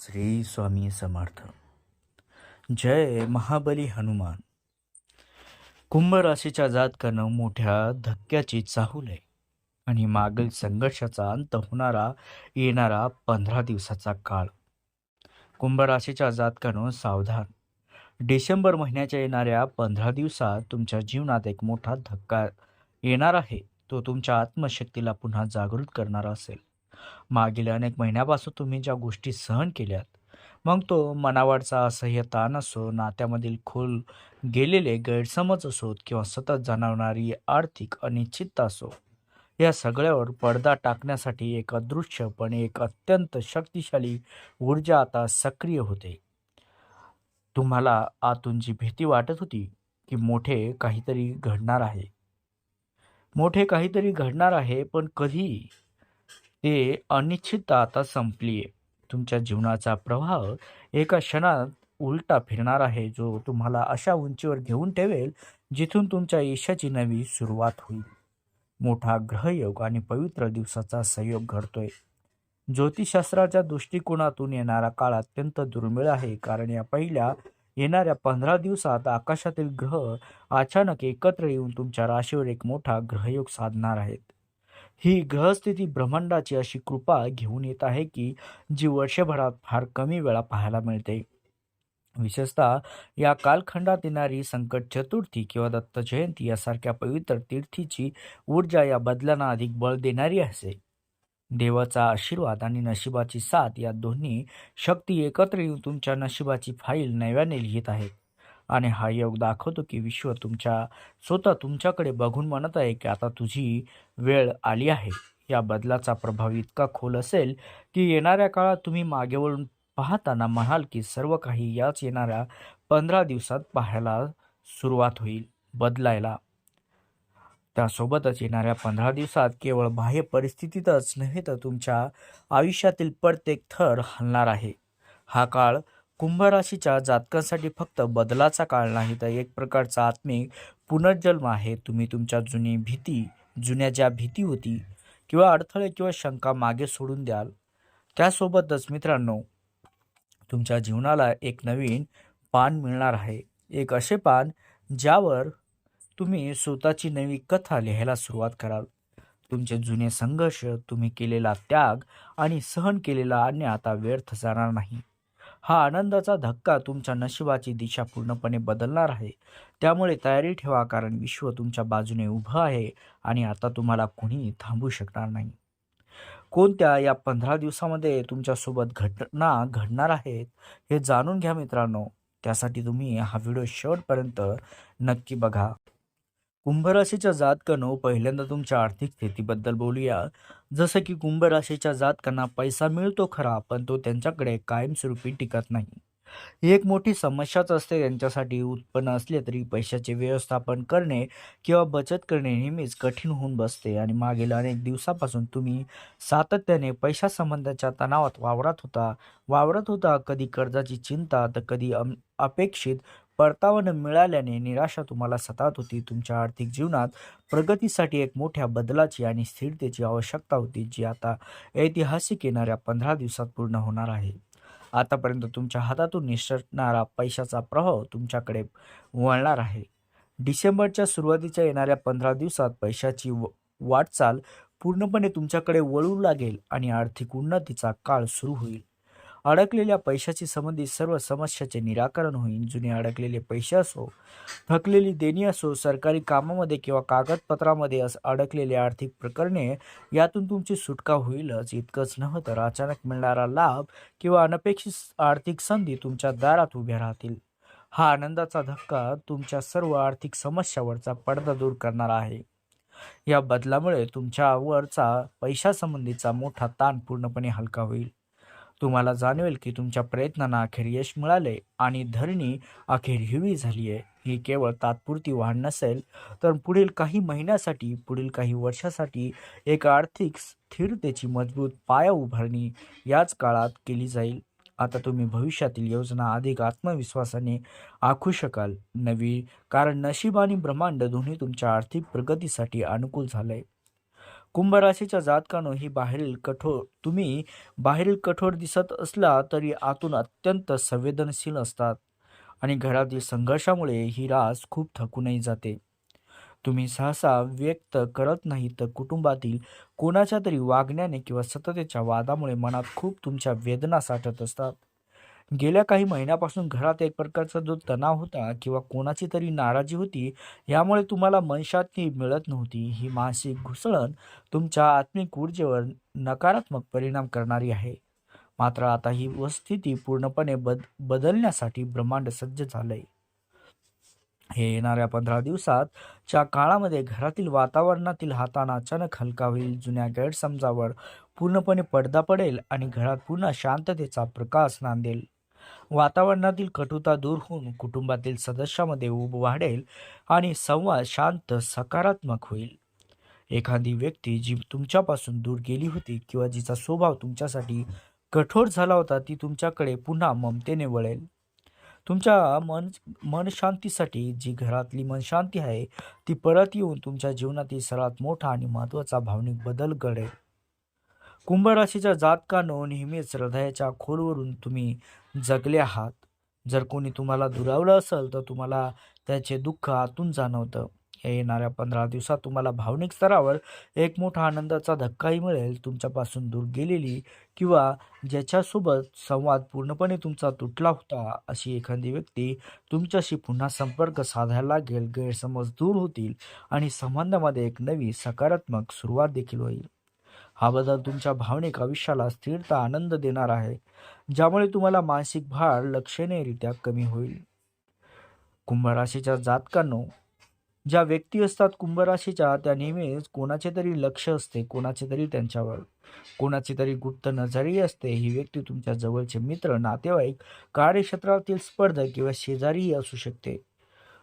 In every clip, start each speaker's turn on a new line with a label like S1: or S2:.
S1: श्री स्वामी समर्थ. जय महाबली हनुमान. कुंभ राशीच्या जातकानं मोठ्या धक्क्याची चाहूल आहे आणि मागील संघर्षाचा अंत होणारा येणारा पंधरा दिवसाचा काळ. कुंभ राशीच्या जातकानं सावधान. डिसेंबर महिन्याच्या येणाऱ्या पंधरा दिवसात तुमच्या जीवनात एक मोठा धक्का येणार आहे. तो तुमच्या आत्मशक्तीला पुन्हा जागृत करणारा असेल. मागील अनेक महिन्यापासून तुम्ही ज्या गोष्टी सहन केल्यात मग तो मनावरचा असह्य ताण असो नात्यामधील खोल गेलेले गैरसमज असोत किंवा सतत जाणवणारी आर्थिक अनिश्चितता असो या सगळ्यावर पडदा टाकण्यासाठी एक अदृश्य पण एक अत्यंत शक्तिशाली ऊर्जा आता सक्रिय होते. तुम्हाला आतून जी भीती वाटत होती की मोठे काहीतरी घडणार आहे. मोठे काहीतरी घडणार आहे पण कधी? ते अनिश्चितता आता संपली आहे तुमच्या जीवनाचा प्रवाह एका क्षणात उलटा फिरणार आहे जो तुम्हाला अशा उंचीवर घेऊन ठेवेल जिथून तुमच्या यशाची नवी सुरुवात होईल. मोठा ग्रहयोग आणि पवित्र दिवसाचा संयोग घडतोय. ज्योतिषशास्त्राच्या दृष्टिकोनातून येणारा काळ अत्यंत दुर्मिळ आहे कारण या पहिल्या येणाऱ्या पंधरा दिवसात आकाशातील ग्रह अचानक एकत्र येऊन तुमच्या राशीवर एक मोठा ग्रहयोग साधणार आहेत. ही ग्रहस्थिती ब्रह्मांडाची अशी कृपा घेऊन येत आहे की जी वर्षभरात फार कमी वेळा पाहायला मिळते. विशेषतः या कालखंडात येणारी संकट चतुर्थी किंवा दत्त जयंती यासारख्या पवित्र तीर्थीची ऊर्जा या बदलांना अधिक बळ देणारी असे. देवाचा आशीर्वाद आणि नशिबाची साथ या दोन्ही शक्ती एकत्र येऊन तुमच्या नशिबाची फाईल नव्याने लिहित आहेत. आणि हा योग दाखवतो की विश्व तुमच्या स्वतः तुमच्याकडे बघून म्हणत आहे की आता तुझी वेळ आली आहे. या बदलाचा प्रभाव इतका खोल असेल की येणाऱ्या काळात तुम्ही मागे वळून पाहताना म्हणाल की सर्व काही याच येणाऱ्या पंधरा दिवसात पाहायला सुरुवात होईल बदलायला. त्यासोबतच येणाऱ्या पंधरा दिवसात केवळ बाह्य परिस्थितीतच नव्हे तर तुमच्या आयुष्यातील प्रत्येक थर हलणार आहे. हा काळ कुंभ राशीच्या जातकांसाठी फक्त बदलाचा काळ नाही तर एक प्रकारचा आत्मिक पुनर्जन्म आहे. तुम्ही तुमच्या जुनी भीती जुन्या ज्या भीती होती किंवा अडथळे किंवा शंका मागे सोडून द्याल. त्यासोबतच मित्रांनो तुमच्या जीवनाला एक नवीन पान मिळणार आहे. एक असे पान ज्यावर तुम्ही स्वतःची नवी कथा लिहायला सुरुवात कराल. तुमचे जुने संघर्ष तुम्ही केलेला त्याग आणि सहन केलेला अन्य आता व्यर्थ जाणार नाही. हा आनंदाचा धक्का तुमच्या नशिबाची दिशा पूर्णपणे बदलणार आहे. त्यामुळे तयारी ठेवा कारण विश्व तुमच्या बाजूने उभं आहे आणि आता तुम्हाला कुणीही थांबू शकणार नाही. कोणत्या या पंधरा दिवसामध्ये तुमच्यासोबत घटना घडणार आहेत हे जाणून घ्या मित्रांनो. त्यासाठी तुम्ही हा व्हिडिओ शेवटपर्यंत नक्की बघा. कुंभ राशीच्या जातकानं पहिल्यांदा तुमच्या आर्थिक स्थितीबद्दल बोलूया. जसं की कुंभ राशीच्या जातकांना पैसा मिळतो खरा पण तो त्यांच्याकडे कायमस्वरूपी टिकत नाही. ही एक मोठी समस्याच असते त्यांच्यासाठी उत्पन्न असले तरी पैशाचे व्यवस्थापन करणे किंवा बचत करणे नेहमीच कठीण होऊन बसते आणि मागील अनेक दिवसापासून तुम्ही सातत्याने पैशासंबंधाच्या तणावात वावरत होता. वावरत होता कधी कर्जाची चिंता तर कधी अपेक्षित परतावा न मिळाल्याने निराशा तुम्हाला सतात होती. तुमच्या आर्थिक जीवनात प्रगतीसाठी एक मोठ्या बदलाची आणि स्थिरतेची आवश्यकता होती जी आता ऐतिहासिक येणाऱ्या पंधरा दिवसात पूर्ण होणार आहे. आतापर्यंत तुमच्या हातातून निसटणारा पैशाचा प्रभाव तुमच्याकडे वळणार आहे. डिसेंबरच्या सुरुवातीच्या येणाऱ्या पंधरा दिवसात पैशाची व वाटचाल पूर्णपणे तुमच्याकडे वळू लागेल आणि आर्थिक उन्नतीचा काळ सुरू होईल. अडकलेल्या पैशाशी संबंधित सर्व समस्याचे निराकरण होईल जुने अडकलेले पैसे असो थकलेली देणी असो सरकारी कामामध्ये किंवा कागदपत्रामध्ये अस अडकलेले आर्थिक प्रकरणे यातून तुमची सुटका होईलच. इतकंच नव्हे तर अचानक मिळणारा लाभ किंवा अनपेक्षित आर्थिक संधी तुमच्या दारात उभ्या राहतील. हा आनंदाचा धक्का तुमच्या सर्व आर्थिक समस्यावरचा पडदा दूर करणार आहे. या बदलामुळे तुमच्यावरचा पैशासंबंधीचा मोठा ताण पूर्णपणे हलका होईल. तुम्हाला जाणवेल की तुमच्या प्रयत्नांना अखेर यश मिळाले आणि धरणी अखेर हिरवी झाली आहे. ही केवळ तात्पुरती वाढ नसेल तर पुढील काही महिन्यासाठी पुढील काही वर्षासाठी एक आर्थिक स्थिरतेची मजबूत पाया उभारणी याच काळात केली जाईल. आता तुम्ही भविष्यातील योजना अधिक आत्मविश्वासाने आखू शकाल. नवी कारण नशीब आणि ब्रह्मांड दोन्ही तुमच्या आर्थिक प्रगतीसाठी अनुकूल झालंय. आहे राशीच्या जातकानं ही बाहेरील कठोर तुम्ही बाहेरील कठोर दिसत असला तरी आतून अत्यंत संवेदनशील असतात आणि घरातील संघर्षामुळे ही रास खूप थकूनही जाते. तुम्ही सहसा व्यक्त करत नाही तर कुटुंबातील कोणाच्या तरी वागण्याने किंवा सततेच्या वादामुळे मनात खूप तुमच्या वेदना साठत असतात. गेल्या काही महिन्यापासून घरात एक प्रकारचा जो तणाव होता किंवा कोणाची तरी नाराजी होती यामुळे तुम्हाला मनशांती मिळत नव्हती. ही मानसिक घुसळण तुमच्या आत्मिक ऊर्जेवर नकारात्मक परिणाम करणारी आहे. मात्र आता ही स्थिती पूर्णपणे बद बदलण्यासाठी ब्रह्मांड सज्ज झालंय. हे येणाऱ्या पंधरा दिवसात च्या काळामध्ये घरातील वातावरणातील हाताना अचानक हलका होईल जुन्या गैरसमजावर पूर्णपणे पडदा पडेल आणि घरात पुन्हा शांततेचा प्रकाश नांदेल. वातावरणातील कटुता दूर होऊन कुटुंबातील सदस्यामध्ये ऊब वाढेल आणि संवाद शांत सकारात्मक होईल. एखादी व्यक्ती जी तुमच्यापासून दूर गेली होती किंवा जिचा स्वभाव तुमच्यासाठी कठोर झाला होता ती तुमच्याकडे पुन्हा ममतेने वळेल. तुमच्या मन मनशांतीसाठी जी घरातली मनशांती आहे ती परत येऊन तुमच्या जीवनातील सर्वात मोठा आणि महत्त्वाचा भावनिक बदल घडेल. कुंभ राशीच्या जातकानो नेहमीच हृदयाच्या खोलवरून तुम्ही जगले आहात. जर कोणी तुम्हाला दुरावलं असेल तर तुम्हाला त्याचे दुःख आतून जाणवतं. या येणाऱ्या पंधरा दिवसात तुम्हाला भावनिक स्तरावर एक मोठा आनंदाचा धक्काही मिळेल. तुमच्यापासून दूर गेलेली किंवा ज्याच्यासोबत संवाद पूर्णपणे तुमचा तुटला होता अशी एखादी व्यक्ती तुमच्याशी पुन्हा संपर्क साधायला लागेल. गैरसमज दूर होतील आणि संबंधामध्ये एक नवी सकारात्मक सुरुवात देखील होईल. हा बदल तुमच्या भावनिक आयुष्याला स्थिरता आनंद देणार आहे ज्यामुळे तुम्हाला मानसिक भार लक्षणीयरित्या कमी होईल. कुंभराशीच्या जातकांनो ज्या व्यक्ती असतात कुंभराशीच्या त्या नेहमीच कोणाचे तरी लक्ष असते कोणाचे तरी त्यांच्यावर. कोणाची तरी गुप्त नजरी असते ही व्यक्ती तुमच्या जवळचे मित्र नातेवाईक कार्यक्षेत्रातील स्पर्धक किंवा शेजारीही असू शकते.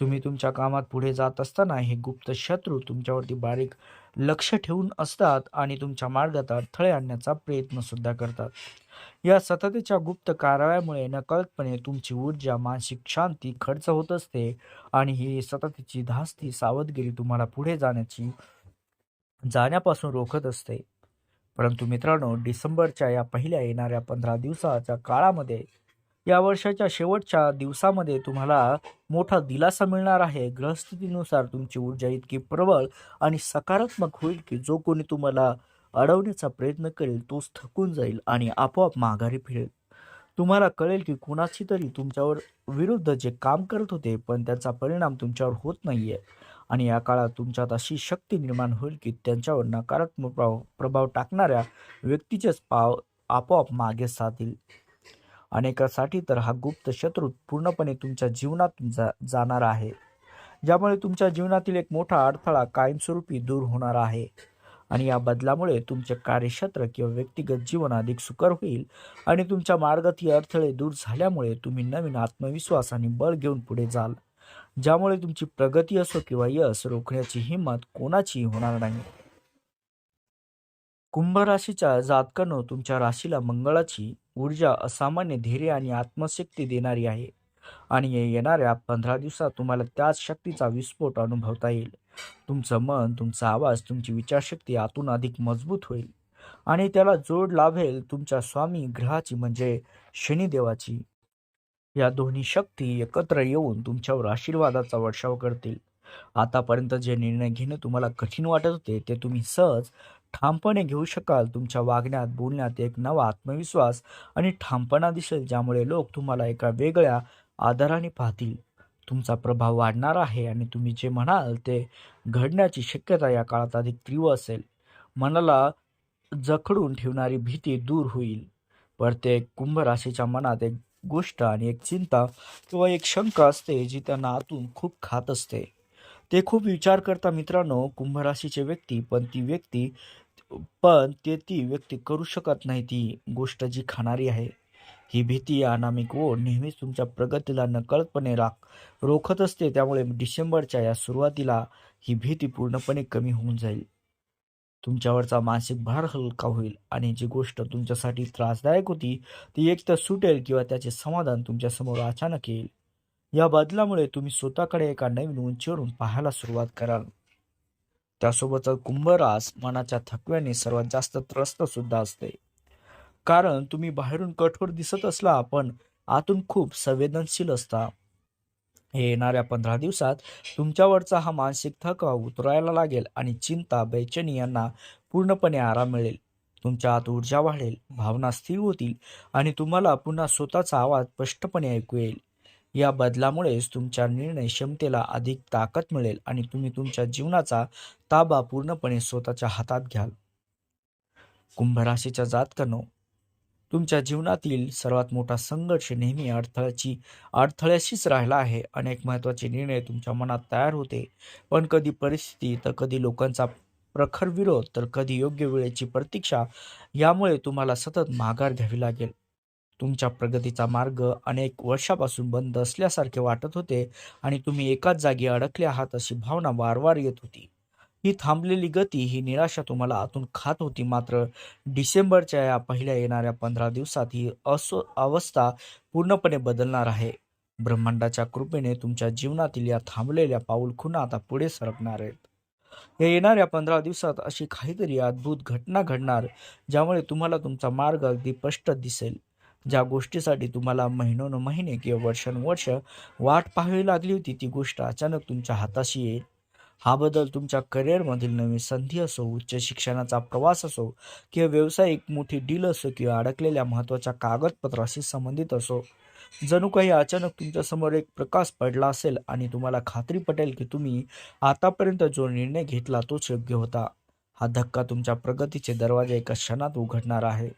S1: तुम्ही तुमच्या कामात पुढे जात असताना हे गुप्त शत्रू तुमच्यावरती बारीक लक्ष ठेवून असतात आणि तुमच्या मार्गात अडथळे आणण्याचा प्रयत्न सुद्धा करतात. या सततेच्या गुप्त कारवायामुळे नकळतपणे तुमची ऊर्जा मानसिक शांती खर्च होत असते आणि ही सततची धास्ती सावधगिरी तुम्हाला पुढे जाण्याची जाण्यापासून रोखत असते. परंतु मित्रांनो डिसेंबरच्या या पहिल्या येणाऱ्या पंधरा दिवसाच्या काळामध्ये या वर्षाच्या शेवटच्या दिवसामध्ये तुम्हाला मोठा दिलासा मिळणार आहे. ग्रहस्थितीनुसार तुमची ऊर्जा इतकी प्रबळ आणि सकारात्मक होईल की जो कोणी तुम्हाला अडवण्याचा प्रयत्न करेल तोच थकून जाईल आणि आपोआप माघारी फिरेल. तुम्हाला कळेल की कुणाची तरी तुमच्यावर विरुद्ध जे काम करत होते पण त्याचा परिणाम तुमच्यावर होत नाही आहे आणि या काळात तुमच्यात अशी शक्ती निर्माण होईल की त्यांच्यावर नकारात्मक प्रभाव प्रभाव टाकणाऱ्या व्यक्तीचेच पाव आपोआप मागे साधील. अनेकासाठी तर हा गुप्त शत्रू पूर्णपणे तुमच्या जीवनातून जा जाणार आहे. ज्यामुळे तुमच्या जीवनातील एक मोठा अडथळा कायमस्वरूपी दूर होणार आहे. आणि या बदलामुळे तुमचे कार्यक्षेत्र किंवा व्यक्तिगत जीवन अधिक सुकर होईल आणि तुमच्या मार्गातील अडथळे दूर झाल्यामुळे तुम्ही नवीन आत्मविश्वास आणि बळ घेऊन पुढे जाल. ज्यामुळे तुमची प्रगती असो किंवा यश रोखण्याची हिंमत कोणाचीही होणार नाही. कुंभ राशीच्या जातकानं तुमच्या राशीला मंगळाची ऊर्जा असामान्य धैर्य आणि आत्मशक्ती देणारी आहे आणि येणाऱ्या पंधरा दिवसात तुम्हाला त्याच शक्तीचा विस्फोट अनुभवता येईल. तुमचं मन तुमचा आवाज तुमची विचारशक्ती आतून अधिक मजबूत होईल आणि त्याला जोड लाभेल तुमच्या स्वामी ग्रहाची म्हणजे शनिदेवाची. या दोन्ही शक्ती एकत्र येऊन तुमच्यावर आशीर्वादाचा वर्षाव करतील. आतापर्यंत जे निर्णय घेणं तुम्हाला कठीण वाटत होते ते तुम्ही सहज ठामपणे घेऊ शकाल. तुमच्या वागण्यात बोलण्यात एक नवा आत्मविश्वास आणि ठामपणा दिसेल ज्यामुळे लोक तुम्हाला एका वेगळ्या आदराने पाहतील. तुमचा प्रभाव वाढणार आहे आणि तुम्ही जे म्हणाल ते घडण्याची शक्यता या काळात अधिक तीव्र असेल. मनाला जखडून ठेवणारी भीती दूर होईल. प्रत्येक कुंभ राशीच्या मनात एक गोष्ट आणि एक चिंता किंवा एक शंका असते जी त्यांना आतून खूप खात असते. ते खूप विचार करता मित्रांनो कुंभ राशीचे व्यक्ती पण ती व्यक्ती पण ते ती व्यक्ती करू शकत नाही. ती गोष्ट जी खाणारी आहे ही भीती अनामिक ओढ नेहमीच तुमच्या प्रगतीला नकळतपणे राख रोखत असते. त्यामुळे डिसेंबरच्या या सुरुवातीला ही भीती पूर्णपणे कमी होऊन जाईल. तुमच्यावरचा मानसिक भार हलका होईल आणि जी गोष्ट तुमच्यासाठी त्रासदायक होती ती एकतर सुटेल किंवा त्याचे समाधान तुमच्यासमोर अचानक येईल. या बदलामुळे तुम्ही स्वतःकडे एका नवीन उंचीवरून पाहायला सुरुवात कराल. त्यासोबतच कुंभरास मनाच्या थकव्याने सर्वात जास्त त्रस्त सुद्धा असते. कारण तुम्ही बाहेरून कठोर दिसत असला पण आतून खूप संवेदनशील असता. हे येणाऱ्या पंधरा दिवसात तुमच्यावरचा हा मानसिक थकवा उतरायला लागेल आणि चिंता बेचैनी यांना पूर्णपणे आराम मिळेल. तुमच्या आत ऊर्जा वाढेल भावना स्थिर होतील आणि तुम्हाला पुन्हा स्वतःचा आवाज स्पष्टपणे ऐकू येईल. या बदलामुळेच तुमच्या निर्णय क्षमतेला अधिक ताकद मिळेल आणि तुम्ही तुमच्या जीवनाचा ताबा पूर्णपणे स्वतःच्या हातात घ्याल. कुंभ राशीच्या जातकांनो तुमच्या जीवनातील सर्वात मोठा संघर्ष नेहमी अडथळ्याची अडथळ्याशीच राहिला आहे. अनेक महत्त्वाचे निर्णय तुमच्या मनात तयार होते. पण कधी परिस्थिती तर कधी लोकांचा प्रखर विरोध तर कधी योग्य वेळेची प्रतीक्षा यामुळे तुम्हाला सतत माघार घ्यावी लागेल. तुमच्या प्रगतीचा मार्ग अनेक वर्षापासून बंद असल्यासारखे वाटत होते आणि तुम्ही एकाच जागी अडकले आहात अशी भावना वारंवार येत होती. ही थांबलेली गती ही निराशा तुम्हाला आतून खात होती. मात्र डिसेंबरच्या या पहिल्या येणाऱ्या पंधरा दिवसात ही असो अवस्था पूर्णपणे बदलणार आहे. ब्रह्मांडाच्या कृपेने तुमच्या जीवनातील या थांबलेल्या पाऊल खुणा आता पुढे सरकणार आहेत. या येणाऱ्या पंधरा दिवसात अशी काहीतरी अद्भुत घटना घडणार ज्यामुळे तुम्हाला तुमचा मार्ग अगदी स्पष्ट दिसेल. ज्या गोष्टीसाठी तुम्हाला महिनोन महिने किंवा वर्षानुवर्ष वाट पाहावी लागली होती ती गोष्ट अचानक तुमच्या हाताशी येईल. हा बदल तुमच्या करिअरमधील नवीन संधी असो उच्च शिक्षणाचा प्रवास असो किंवा व्यावसायिक मोठी डील असो किंवा अडकलेल्या महत्त्वाच्या कागदपत्राशी संबंधित असो. जणू काही अचानक तुमच्यासमोर एक प्रकाश पडला असेल आणि तुम्हाला खात्री पटेल की तुम्ही आतापर्यंत जो निर्णय घेतला तोच योग्य होता. हा धक्का तुमच्या प्रगतीचे दरवाजे एका क्षणात उघडणार आहे.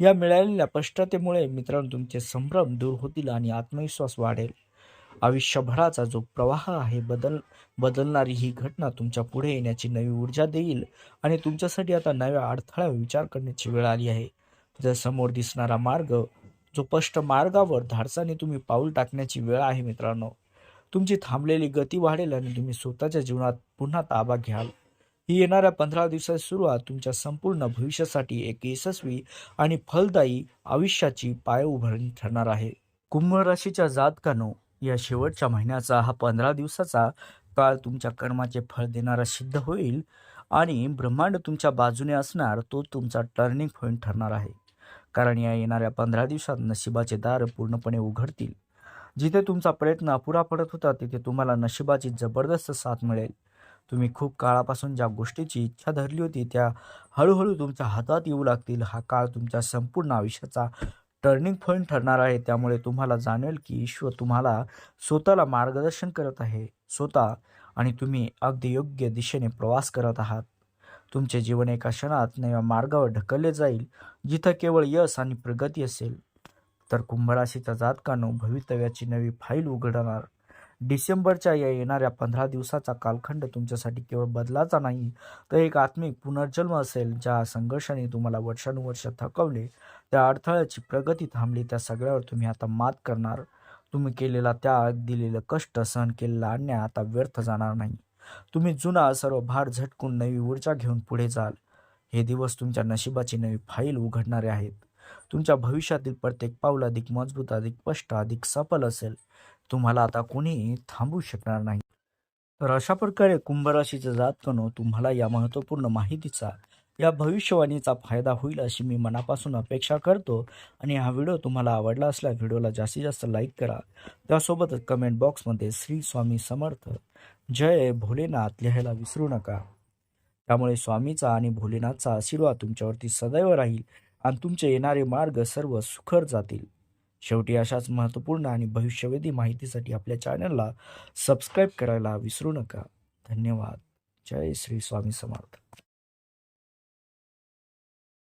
S1: या मिळालेल्या स्पष्टतेमुळे मित्रांनो तुमचे संभ्रम दूर होतील आणि आत्मविश्वास वाढेल. आयुष्यभराचा जो प्रवाह आहे बदल बदलणारी ही घटना तुमच्यापुढे येण्याची नवी ऊर्जा देईल आणि तुमच्यासाठी आता नव्या अडथळ्यावर विचार करण्याची वेळ आली आहे. तुझ्या समोर दिसणारा मार्ग जो स्पष्ट मार्गावर धाडसाने तुम्ही पाऊल टाकण्याची वेळ आहे मित्रांनो. तुमची थांबलेली गती वाढेल आणि तुम्ही स्वतःच्या जीवनात पुन्हा ताबा घ्याल. ही येणाऱ्या पंधरा दिवसाची सुरुवात तुमच्या संपूर्ण भविष्यासाठी एक यशस्वी आणि फलदायी आयुष्याची पायउभारणी ठरणार आहे. कुंभ राशीच्या जातकानो या शेवटच्या महिन्याचा हा पंधरा दिवसाचा काळ तुमच्या कर्माचे फळ देणारा सिद्ध होईल आणि ब्रह्मांड तुमच्या बाजूने असणार तो तुमचा टर्निंग पॉईंट ठरणार आहे. कारण या येणाऱ्या पंधरा दिवसात नशिबाचे दार पूर्णपणे उघडतील. जिथे तुमचा प्रयत्न अपुरा पडत होता तिथे तुम्हाला नशिबाची जबरदस्त साथ मिळेल. तुम्ही खूप काळापासून ज्या गोष्टीची इच्छा धरली होती त्या हळूहळू तुमच्या हातात येऊ लागतील. हा काळ तुमच्या संपूर्ण आयुष्याचा टर्निंग पॉईंट ठरणार आहे. त्यामुळे तुम्हाला जाणवेल की ईश्वर तुम्हाला स्वतःला मार्गदर्शन करत आहे. स्वतः आणि तुम्ही अगदी योग्य दिशेने प्रवास करत आहात. तुमचे जीवन एका क्षणात नव्या मार्गावर ढकलले जाईल जिथं केवळ यश आणि प्रगती असेल. तर कुंभराशीचा जातकानो भवितव्याची नवी फाईल उघडणार. डिसेंबरच्या या येणाऱ्या पंधरा दिवसाचा कालखंड तुमच्यासाठी केवळ बदलाचा नाही तर एक आत्मिक पुनर्जन्म असेल ज्या संघर्षाने तुम्हाला वर्षानुवर्ष थकवले त्या अडथळ्याची प्रगती थांबली त्या सगळ्यावर तुम्ही आता मात करणार. तुम्ही केलेला त्याग दिलेलं कष्ट सहन केलेला अन्याय आता व्यर्थ जाणार नाही. तुम्ही जुना सर्व भार झटकून नवी ऊर्जा घेऊन पुढे जाल. हे दिवस तुमच्या नशिबाची नवी फाईल उघडणारे आहेत. तुमच्या भविष्यातील प्रत्येक पाऊल अधिक मजबूत अधिक स्पष्ट अधिक सफल असेल. तुम्हाला आता कोणी थांबू शकणार नाही. तर अशा प्रकारे कुंभराशीचं जातकनो तुम्हाला या महत्त्वपूर्ण माहितीचा या भविष्यवाणीचा फायदा होईल अशी मी मनापासून अपेक्षा करतो आणि हा व्हिडिओ तुम्हाला आवडला असल्या व्हिडिओला जास्तीत जास्त लाईक करा. त्यासोबतच कमेंट बॉक्समध्ये श्री स्वामी समर्थ जय भोलेनाथ लिहायला विसरू नका. त्यामुळे स्वामीचा आणि भोलेनाथचा आशीर्वाद तुमच्यावरती सदैव राहील आणि तुमचे येणारे मार्ग सर्व सुखर जातील. शेवटी अशाच महत्त्वपूर्ण आणि भविष्यवेधी माहितीसाठी आपल्या चॅनलला सबस्क्राईब करायला विसरू नका. धन्यवाद. जय श्री स्वामी समर्थ.